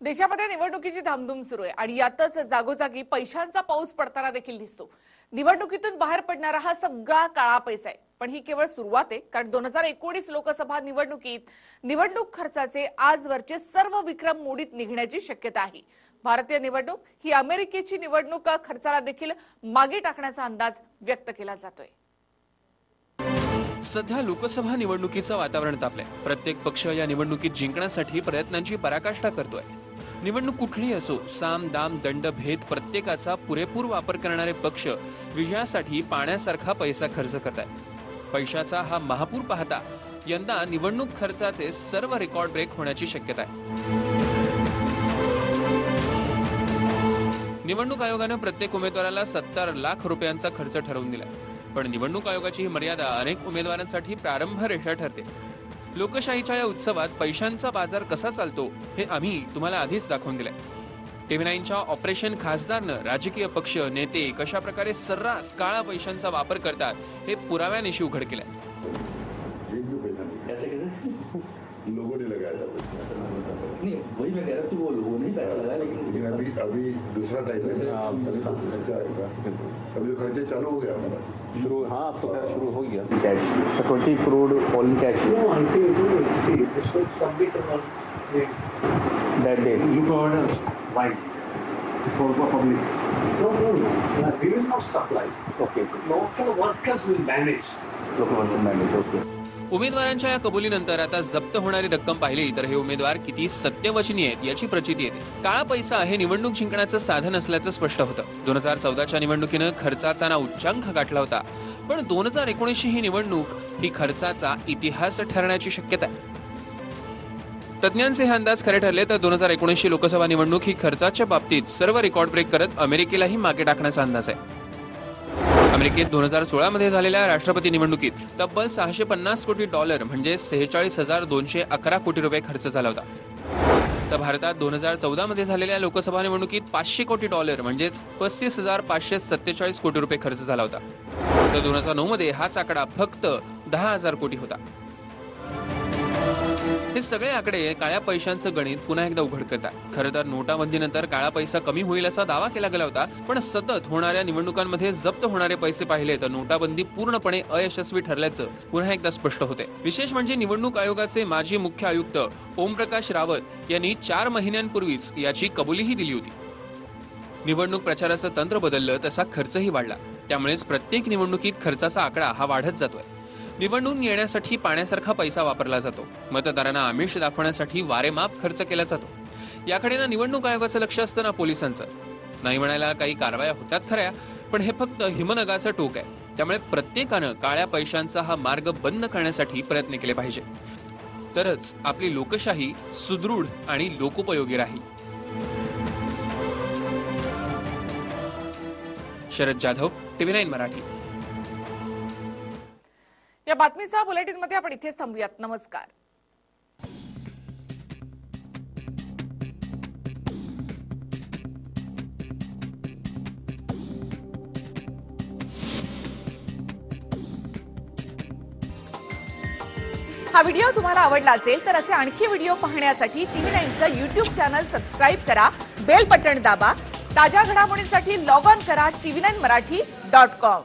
देशामध्ये निवडणुकीची धामधूम सुरू आहे आणि यातच जागोजागी पैशांचा पाऊस पडताना देखील दिसतो. निवडणुकीतून बाहेर पडणारा हा सगळा काळा पैसा आहे. पण ही केवळ सुरुवात आहे कारण दोन हजार एकोणीस लोकसभा निवडणुकीत निवडणूक खर्चाचे आजवरचे सर्व विक्रम मोडीत निघण्याची शक्यता आहे. भारतीय निवडणूक ही अमेरिकेची निवडणूक खर्चाला देखील मागे टाकण्याचा अंदाज व्यक्त केला जातोय. सध्या लोकसभा निवडणुकीचं वातावरण तापलंय. प्रत्येक पक्ष या निवडणुकीत जिंकण्यासाठी प्रयत्नांची पराकाष्ठा करतोय. निवडणूक कुठलीही असो साम दाम दंड भेद प्रत्येकाचा पुरेपूर वापर करणारे पक्ष विजयासाठी पाण्यासारखा पैसा खर्च करत आहेत पैशाचा हा महापूर पाहता यंदा निवडणूक खर्चाचे सर्व रेकॉर्ड ब्रेक होण्याची शक्यता आहे. निवडणूक आयोगानं प्रत्येक उमेदवाराला सत्तर लाख रुपयांचा खर्च ठरवून दिला पण निवडणूक आयोगाची ही मर्यादा अनेक उमेदवारांसाठी प्रारंभ रेषा ठरते. लोकशाहीच्या या उत्सवात पैशांचा बाजार कसा चालतो हे आम्ही तुम्हाला आधीच दाखवून दिलंय. टीव्ही नाईनच्या ऑपरेशन खासदारनं राजकीय पक्ष नेते कशा प्रकारे सर्रास काळा पैशांचा वापर करतात हे पुराव्यानिशी उघड केलंय एक भी पैसा नहीं कैसे कैसे लोगों ने लगाया था पैसा नहीं वही मैं कह रहा हूँ कि वो लोगों ने ही पैसा लगाया लेकिन लेकिन अभी अभी दूसरा टाइम है हाँ, अभी तो खर्चा चालू हो गया हमारा शुरू हाँ अब तो खैर शुरू हो गया cash twenty crore all cash you that day why? For the public. No, no, no, No, we will not supply. Okay Local workers will manage. Local manage okay उमेदवारांच्या या कबुलीनंतर आता जप्त होणारी रक्कम पाहिली तर हे उमेदवार किती सत्यवचनी आहेत याची प्रचिती येते. काळा पैसा हे निवडणूक जिंकण्याचं साधन असल्याचं स्पष्ट होतं. दोन हजार चौदाच्या निवडणुकीनं खर्चाचा ना उच्चांक गाठला होता. पण दोन हजार एकोणीसची ही निवडणूक ही खर्चाचा इतिहास ठरण्याची शक्यता आहे. तज्ज्ञांचे हे अंदाज खरे ठरले तर दोन हजार एकोणीसची लोकसभा निवडणूक ही खर्चाच्या बाबतीत सर्व रेकॉर्ड ब्रेक करत अमेरिकेलाही मागे टाकण्याचा अंदाज आहे. अमेरिकेत दोन हजार सोळा मध्ये झालेल्या राष्ट्रपती निवडणुकीत तब्बल सहाशे पन्नास कोटी डॉलर म्हणजे सेहेचाळीस हजार दोनशे अकरा कोटी रुपये खर्च झाला होता. तर भारतात दोन हजार चौदा मध्ये झालेल्या लोकसभा निवडणुकीत पाचशे कोटी डॉलर म्हणजेच पस्तीस हजार पाचशे सत्तेचाळीस कोटी रुपये खर्च झाला होता. तर दोन हजार नऊ मध्ये हाच आकडा फक्त दहा हजार कोटी होता. हे सगळे आकडे काळ्या पैशांचं गणित पुन्हा एकदा उघड करतात खरं तर नोटाबंदीनंतर काळा पैसा कमी होईल असा दावा केला गेला होता पण सतत होणाऱ्या निवडणुकांमध्ये जप्त होणारे पैसे पाहिले तर नोटाबंदी पूर्णपणे अयशस्वी ठरल्याचं पुन्हा एकदा स्पष्ट होते. विशेष म्हणजे निवडणूक आयोगाचे माजी मुख्य आयुक्त ओमप्रकाश रावत यांनी चार महिन्यांपूर्वीच याची कबुलीही दिली होती. निवडणूक प्रचाराचं तंत्र बदललं तसा खर्चही वाढला. त्यामुळेच प्रत्येक निवडणुकीत खर्चाचा आकडा हा वाढत जातोय. निवडणून येण्यासाठी पाण्यासारखा पैसा वापरला जातो. मतदारांना आमिष दाखवण्यासाठी वारेमाप खर्च केला जातो. याकडे ना निवडणूक आयोगाचं लक्ष असतं ना पोलिसांचं. नाही म्हणायला काही कारवाया होतात खऱ्या पण हे फक्त हिमनगाचं टोक आहे. त्यामुळे प्रत्येकानं काळ्या पैशांचा हा मार्ग बंद करण्यासाठी प्रयत्न केले पाहिजे. तरच आपली लोकशाही सुदृढ आणि लोकोपयोगी राहील. Sharad Jadhav TV nine Marathi. या बातमीचा बुलेटिनमध्ये आपण इथेच थांबूयात. नमस्कार. हा व्हिडिओ तुम्हाला आवडला असेल तर असे आणखी व्हिडिओ पाहण्यासाठी टीव्ही नाईनचं युट्यूब चॅनल सबस्क्राईब करा बेल बटन दाबा ताज्या घडामोडींसाठी लॉग ऑन करा TV nine Marathi dot com.